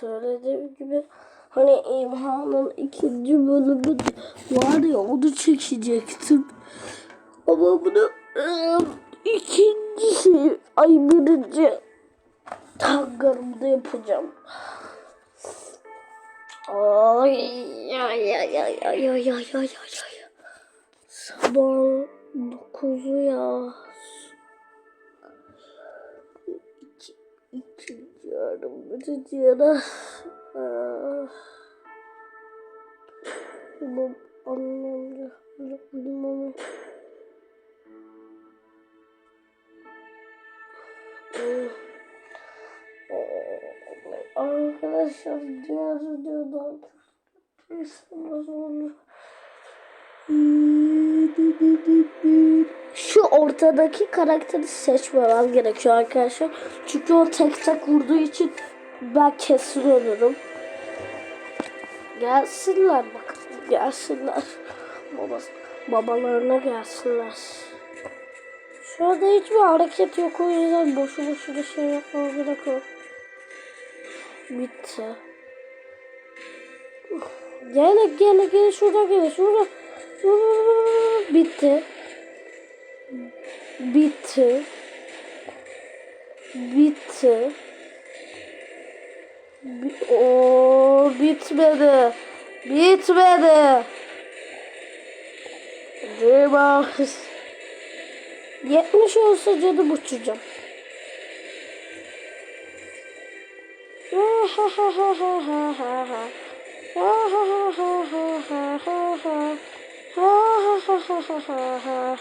söylediğim gibi hani İmhan'ın ikinci bölümü var ya onu çekecektim. Ama bunu eee, ikincisi ay birinci hangarımda yapacağım. Ay ay ay ay ay ay ay ay ay. Sabah dokuzu ya. Canım acıcıyor da. Bu ah. annem de öldüm ama. Ah. Ah, arkadaşlar diğer videoda bir sınır oldu. Şu ortadaki karakteri seçmemem gerekiyor arkadaşlar. Çünkü o tek tek vurduğu için ben kesin ölürüm. Gelsinler bakalım. Gelsinler. Babası, babalarına gelsinler. Şu anda hiçbir hareket yok o yüzden boşu boşuna şey yapmam gerek. Bitti. Gel gel gel şurada gel şurada. Bitti. Bitti. Bitti. Bi o bitmedi. Bitmedi. Dreamers. 70 olsa canım uçacağım. Ha ha ha ha ha ha ha. Ha ha ha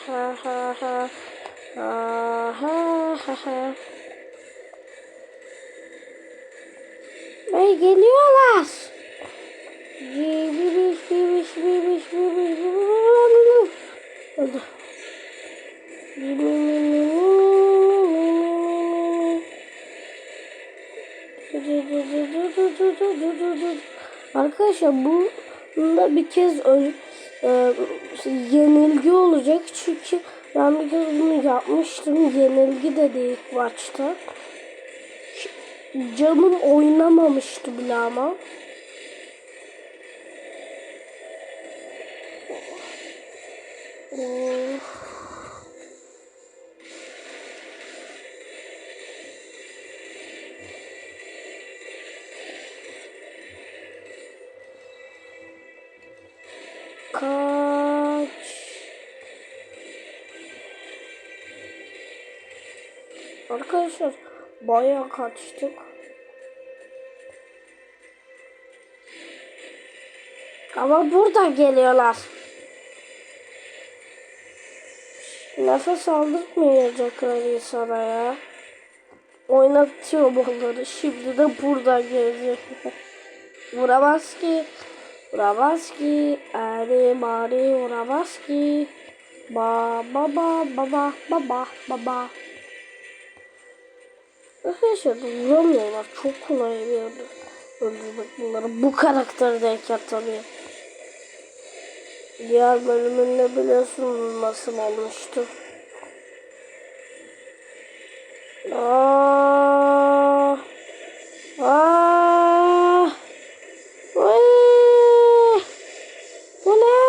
ha ha Aha, aha. Ve geliyorlar. Bibiş bibiş bibiş bibiş bibiş. Oldu. Arkadaşlar bunda bir kez e, yenilgi olacak çünkü ben bir kez bunu yapmıştım. Yenilgi de değil ilk maçta. Canım oynamamıştı bile ama. Of. Arkadaşlar bayağı kaçtık. Ama buradan geliyorlar. Nefes aldırmayacaklar insana ya. Oynatıyor onları. Şimdi de buradan gelecek. Vuramaz ki. Vuramaz ki. Eri mari vuramaz ki. Ba baba baba baba baba. Arkadaşlar vuramıyorlar. Çok kolay bir yerde öldürmek bunları. Bu karakterdeyken tabii. Diğer bölümünde biliyorsunuz nasıl olmuştu. Aa, aa, Oy! bu ne?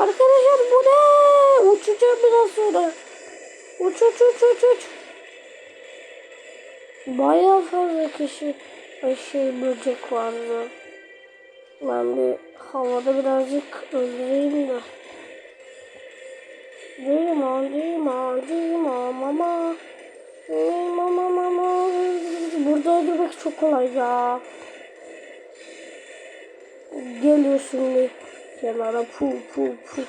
Arkadaşlar bu ne? Uçacağım biraz sonra. Uç uç uç uç uç. Fazla kişi şey böcek vardı. Ben bir havada birazcık öldüreyim de. Dima, dima, dima, mama. Dima, mama, mama. Burada öldürmek çok kolay ya. Geliyor şimdi kenara pu pu pu.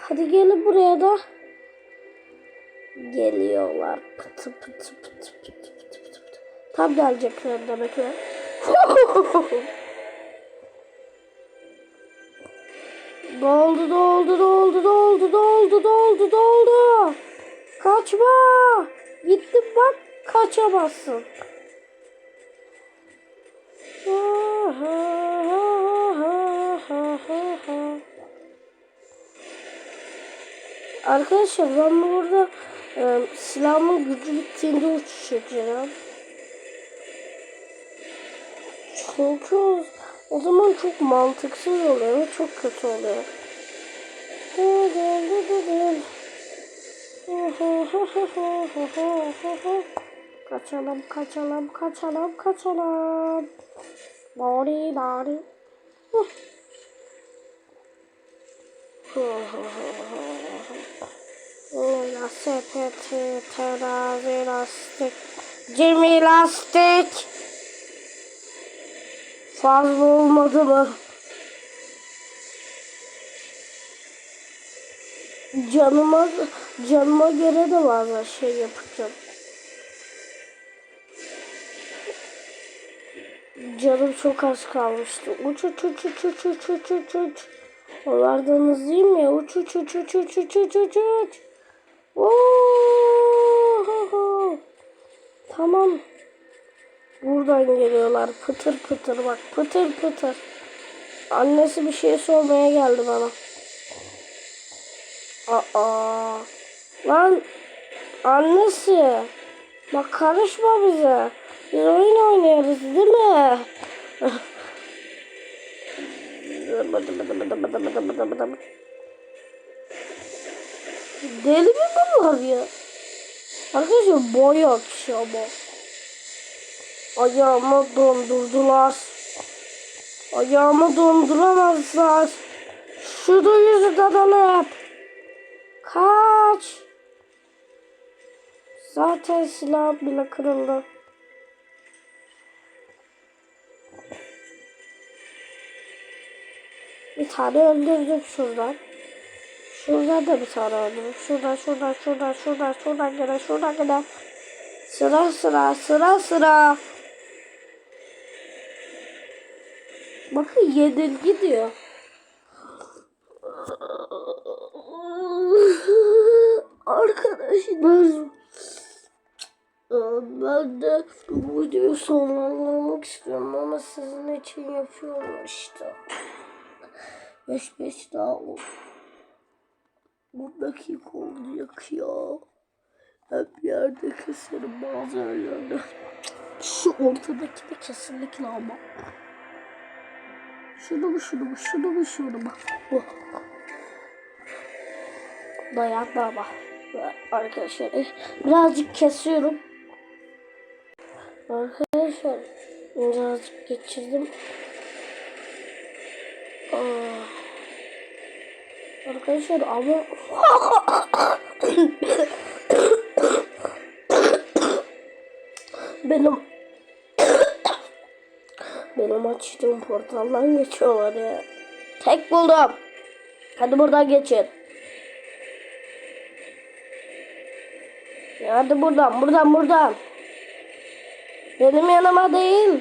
Hadi gelin buraya da. Geliyorlar. Pıtı pıtı pıtı pıtı pıtı pıtı pıtı. Tam gelecekler demekler. Doldu doldu doldu doldu doldu doldu doldu. Kaçma. Gittim bak kaçamazsın. Arkadaşlar ben burada e, silahımın gücü bittiğinde uçuş Çünkü o, zaman çok mantıksız oluyor ve çok kötü oluyor. Kaçalım, kaçalım, kaçalım, kaçalım. Bari, bari. Lastik, sepeti, terazi, lastik. Cemil lastik. Fazla olmadı mı? Canıma, canıma göre de bazen şey yapacağım. Canım çok az kalmıştı. Uç uç uç uç uç uç uç uç uç. Onlardan hızlıyım ya. Uç uç uç uç uç uç uç uç uç. Tamam. Buradan geliyorlar. Pıtır pıtır bak. Pıtır pıtır. Annesi bir şey sormaya geldi bana. Aa. Lan annesi. Bak karışma bize. Biz oyun oynuyoruz değil mi? Deli mi bunlar ya? Arkadaşlar boy akşamı. Ayağımı dondurdular. Ayağımı donduramazlar. Şurada yüzünden alıp. Kaç. Zaten silah bile kırıldı. Bir tane öldürdüm şuradan. Şuradan da bir tane öldürdüm. Şuradan, şuradan, şuradan, şuradan, şuradan gene, şuradan gene. Sıra sıra, sıra sıra. Bakın yenilgi diyor. Arkadaşlar ben de bu videoyu sonlandırmak istiyorum ama sizin için yapıyorum işte. 5 5 daha ol. Bu dakika olacak ya. Bir yerde keserim bazı yerlerde. Şu ortadaki de kesinlikle ama. Şurada bu, şurada bu, şurada bu, şurada bu. bu. Dayan baba. Arkadaşlar eh, birazcık kesiyorum. Arkadaşlar birazcık geçirdim. Aa. Arkadaşlar ama benim benim açtığım portaldan geçiyorlar ya. Tek buldum. Hadi buradan geçin. Hadi buradan, buradan, buradan. Benim yanıma değil.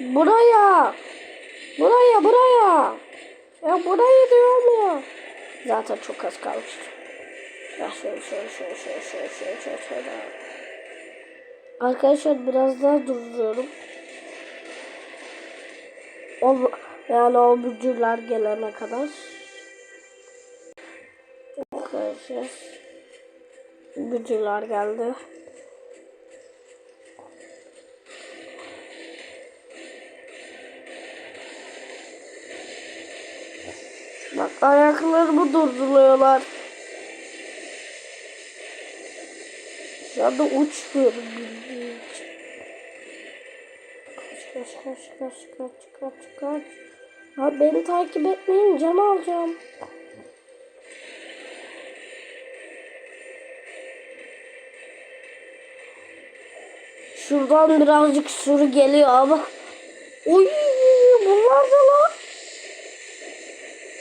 Buraya. Buraya, buraya. Ya burayı diyorum ya. Zaten çok az kalmıştı. Ya şöyle, şöyle, şöyle, şöyle, şöyle, şöyle, şöyle. Arkadaşlar biraz daha duruyorum. O, yani o bücürler gelene kadar. Arkadaşlar. Bücürler geldi. Bak ayaklarımı durduruyorlar. Şu anda uçmuyorum bildiğin. Kaç kaç kaç kaç kaç kaç. Ha beni takip etmeyin can alacağım. Şuradan birazcık sürü geliyor ama. Uy bunlar da lan.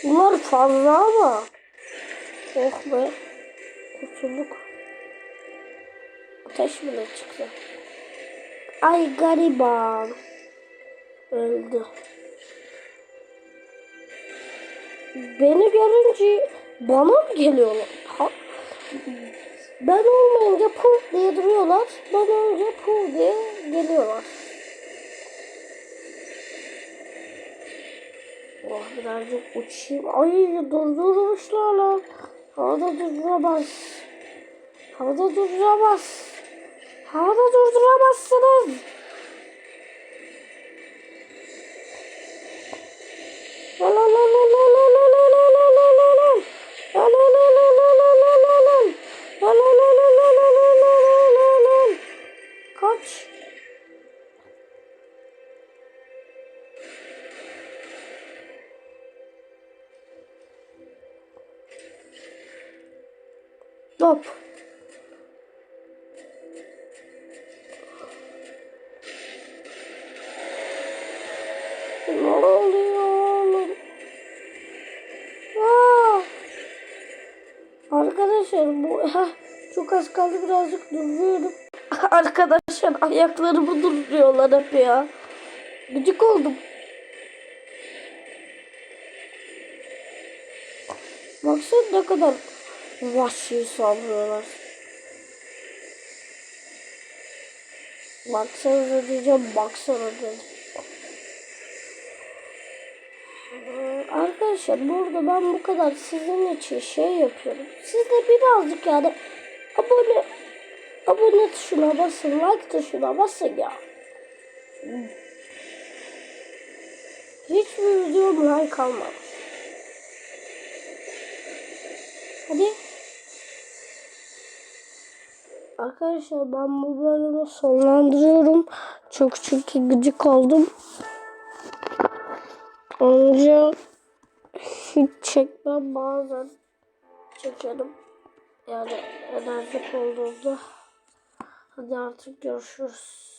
Bunlar fazla ama. Oh be. Kurtulduk. Ateş bile çıktı. Ay gariban. Öldü. Beni görünce bana mı geliyorlar? Ha? Ben olmayınca puf diye duruyorlar. Ben olunca puf diye geliyorlar. Oh birazcık uçayım. Ay durdurmuşlar lan. Havada durduramaz. Havada durduramaz. Havada durduramazsınız. Lan lan lan lan lan lan lan lan lan lan lan lan lan. Lan lan lan lan lan lan lan lan lan. Lan lan lan lan lan lan lan lan lan lan. Kaç. Hop. Arkadaşlar bu heh, çok az kaldı birazcık duruyorum. Arkadaşlar ayaklarımı duruyorlar hep ya. Gıcık oldum. Baksana ne kadar vahşi saldırıyorlar. Baksanıza diyeceğim baksana dedim. Arkadaşlar burada ben bu kadar sizin için şey yapıyorum. Siz de birazcık yani abone abone tuşuna basın, like tuşuna basın ya. Hiçbir videom like almamış. Hadi. Arkadaşlar ben bu bölümü sonlandırıyorum. Çok çünkü gıcık oldum. Ancak çekmem bazen çekerim. Yani enerjik olduğunda. Hadi artık görüşürüz.